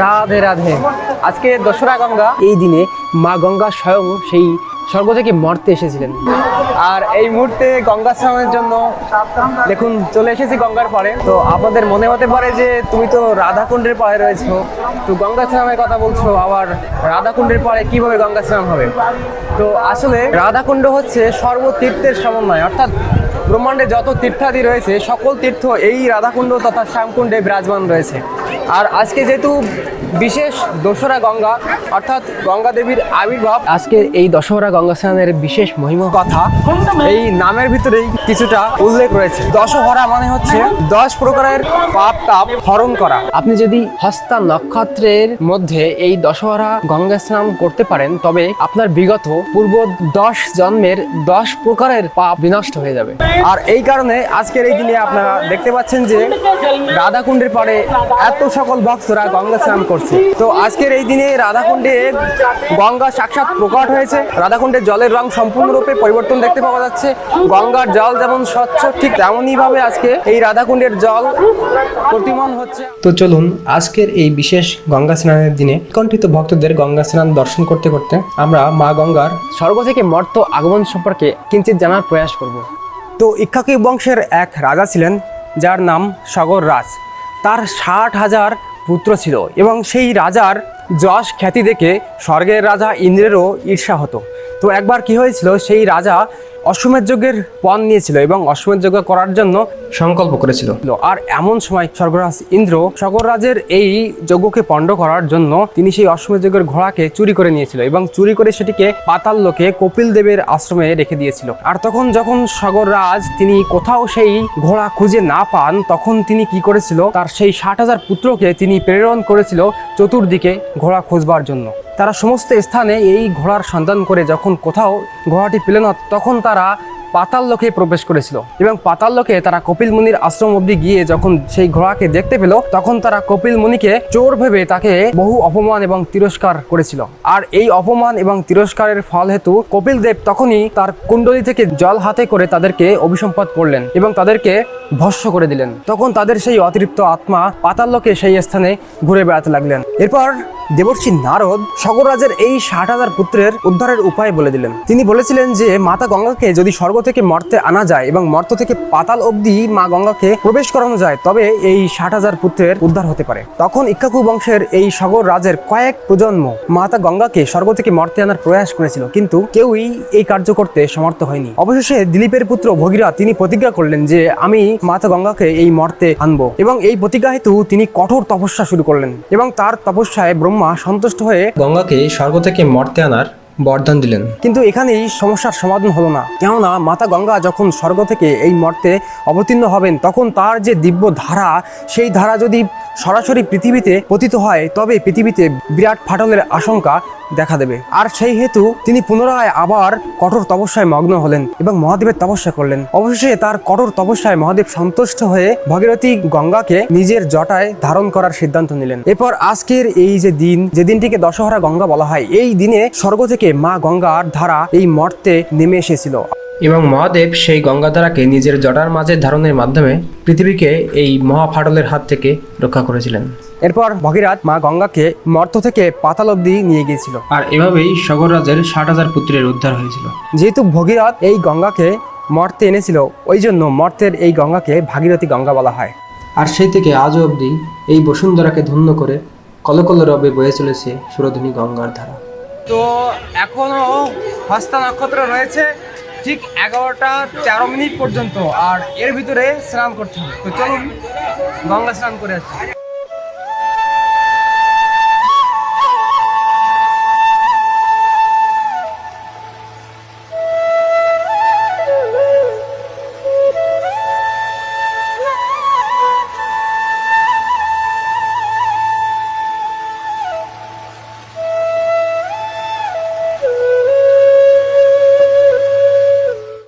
রাধে রাধে। আজকে দোসরা গঙ্গা। এই দিনে মা গঙ্গা স্বয়ং সেই স্বর্গ থেকে মর্তে এসেছিলেন। আর এই মুহূর্তে গঙ্গা স্নানের জন্য দেখুন, চলে এসেছি গঙ্গার পাড়ে। তো আপনাদের মনে হতে পারে যে তুমি তো রাধাকুণ্ডের পাড়ে রয়েছো। তো গঙ্গা স্নানের কথা বলছো, আবার রাধাকুণ্ডের পাড়ে কীভাবে গঙ্গা স্নান হবে? তো আসলে রাধাকুণ্ড হচ্ছে সর্বতীর্থের সমন্বয়, অর্থাৎ ব্রহ্মাণ্ডে যত তীর্থাদি রয়েছে, সকল তীর্থ এই রাধাকুণ্ড তথা শ্যামকুণ্ডে বিরাজমান রয়েছে। আর আজকে যেহেতু বিশেষ দশহরা গঙ্গা, অর্থাৎ গঙ্গা দেবীর আবির্ভাব, আজকে এই দশহরা গঙ্গা স্নানের বিশেষ মহিমা কথা, এই নামের ভিতরেই কিছুটা উল্লেখ রয়েছে। দশহরা মানে হচ্ছে দশ প্রকারের পাপ তাপ হরণ করা। আপনি যদি হস্তা নক্ষত্রের মধ্যে এই দশহরা গঙ্গা স্নান করতে পারেন, তবে আপনার বিগত পূর্ব দশ জন্মের দশ প্রকারের পাপ বিনষ্ট হয়ে যাবে। আর এই কারণে আজকের এই দিনে আপনারা দেখতে পাচ্ছেন যে রাধাকুণ্ডের পাড়ে এত সকল ভক্তরা গঙ্গা স্নান করছে। তো আজকের এই দিনে রাধাকুণ্ডে গঙ্গা সাক্ষাৎ প্রকট হয়েছে। রাধাকুণ্ডের জলের রং সম্পূর্ণরূপে পরিবর্তন দেখতে পাওয়া যাচ্ছে। গঙ্গার জল যেমন স্বচ্ছ ঠিক তেমনই ভাবে আজকে এই রাধাকুণ্ডের জল প্রতিমান হচ্ছে। তো চলুন আজকের এই বিশেষ গঙ্গা স্নানের দিনে কণ্ঠিত ভক্তদের গঙ্গা স্নান দর্শন করতে করতে আমরা মা গঙ্গার স্বর্গ থেকে মর্ত আগমন সম্পর্কে কিঞ্চিত জানার প্রয়াস করব। তো ইক্ষাকি বংশের এক রাজা ছিলেন, যার নাম সাগর রাজ। তার ষাট হাজার পুত্র ছিল এবং সেই রাজার যশ খ্যাতি দেখে স্বর্গের রাজা ইন্দ্রেরও ঈর্ষা হতো। তো একবার কি হয়েছিল সেই রাজা অশ্বমেধ যজ্ঞের পণ নিয়েছিল এবং অশ্বমেধ যজ্ঞ করার জন্য সংকল্প করেছিল। আর এমন সময় স্বর্গরাজ ইন্দ্র স্বর্গরাজের এই যজ্ঞকে পণ্ড করার জন্য তিনি সেই অশ্বমেধ যজ্ঞের ঘোড়াকে চুরি করে নিয়েছিল এবং চুরি করে সেটিকে পাতাল লোকে কপিল দেবের আশ্রমে রেখে দিয়েছিল। আর তখন যখন স্বর্গরাজ তিনি কোথাও সেই ঘোড়া খুঁজে না পান তখন তিনি কি করেছিল তার সেই ষাট হাজার পুত্রকে তিনি প্রেরণ করেছিল চতুর্দিকে ঘোড়া খুঁজবার জন্য। তারা সমস্ত স্থানে এই ঘোড়ার সন্ধান করে যখন কোথাও ঘোড়াটি পেল না তখন তারা পাতাল লোকে প্রবেশ করেছিল। এবং পাতাল লোকে তারা কপিল মুনির আশ্রম অব্দি গিয়ে যখন সেই ঘোড়াকে দেখতে পেল, তখন তারা কপিল মুনিকে চোর ভেবে তাকে বহু অপমান এবং তিরস্কার করেছিল। আর এই অপমান এবং তিরস্কারের ফল হেতু কপিল দেব তখনই তার কুণ্ডলী থেকে জল হাতে করে তাদেরকে অভিসম্পাদ করলেন এবং তাদেরকে ভস্য করে দিলেন। তখন তাদের সেই অতিরিক্ত আত্মা পাতাল লোকে সেই স্থানে ঘুরে বেড়াতে লাগলেন। এরপর দেবর্ষি নারদ সগররাজের এই ষাট হাজার পুত্রের উদ্ধারের উপায় বলে দিলেন। তিনি বলেছিলেন যে, মাতা গঙ্গাকে যদি স্বর্গ থেকে মর্তে আনা যায় এবং মর্ত থেকে পাতাল অবধি মা গঙ্গাকে প্রবেশ করানো যায়, তবে এই ষাট হাজার পুত্রের উদ্ধার হতে পারে। তখন ইক্কাকু বংশের এই সগর রাজের কয়েক প্রজন্ম মাতা গঙ্গাকে স্বর্গ থেকে মর্তে আনার প্রয়াস করেছিল, কিন্তু কেউই এই কার্য করতে সমর্থ হয়নি। অবশেষে দিলীপের পুত্র ভগীরা তিনি প্রতিজ্ঞা করলেন যে, আমি মাতা গঙ্গাকে এই মর্তে আনব। এবং এই প্রতিজ্ঞা হেতু তিনি কঠোর তপস্যা শুরু করলেন এবং তার তপস্যায় ব্রহ্মা সন্তুষ্ট হয়ে গঙ্গাকে স্বর্গ থেকে মর্তে আনার বরদান দিলেন। কিন্তু এখানেই সমস্যার সমাধান হলো না। কেননা মাতা গঙ্গা যখন স্বর্গ থেকে এই মর্তে অবতীর্ণ হবেন, তখন তার যে দিব্য ধারা, সেই ধারা যদি সরাসরি পৃথিবীতে পতিত হয়, তবে পৃথিবীতে বিরাট ফাটলের আশঙ্কা দেখা দেবে। আর সেই হেতু তিনি পুনরায় আবার কঠোর তপস্যায় মগ্ন হলেন এবং মহাদেবের তপস্যা করলেন। অবশেষে তার কঠোর তপস্যায় মহাদেব সন্তুষ্ট হয়ে ভগীরথী গঙ্গাকে নিজের জটায় ধারণ করার সিদ্ধান্ত নিলেন। এরপর আজকের এই যে দিন, যে দিনটিকে দশহরা গঙ্গা বলা হয়, এই দিনে স্বর্গ থেকে মা গঙ্গার ধারা এই মর্তে নেমে এসেছিল। এবং মহাদেব সেই গঙ্গাধারাকে নিজের জটার মাঝে ধারণের মাধ্যমে পৃথিবীকে এই মহাফাটলের হাত থেকে রক্ষা করেছিলেন। এরপর ভগীরথ মা গঙ্গাকে মর্ত থেকে পাতাল অব্দি নিয়ে গিয়েছিল। আর এভাবেই সগররাজের ষাট হাজার পুত্রের উদ্ধার হয়েছিল। যেহেতু ভগীরথ এই গঙ্গাকে মর্তে এনেছিল ওই জন্য মর্তের এই গঙ্গাকে ভাগীরথী গঙ্গা বলা হয়। আর সেই থেকে আজও অবধি এই বসুন্ধরাকে ধন্য করে কলকল রবে বয়ে চলেছে সুরধনী গঙ্গার ধারা। তো এখনও হস্তা নক্ষত্র রয়েছে ঠিক এগারোটা তেরো মিনিট পর্যন্ত আর এর ভিতরে স্নান করতে হবে। তো চলুন গঙ্গা স্নান করে আসি।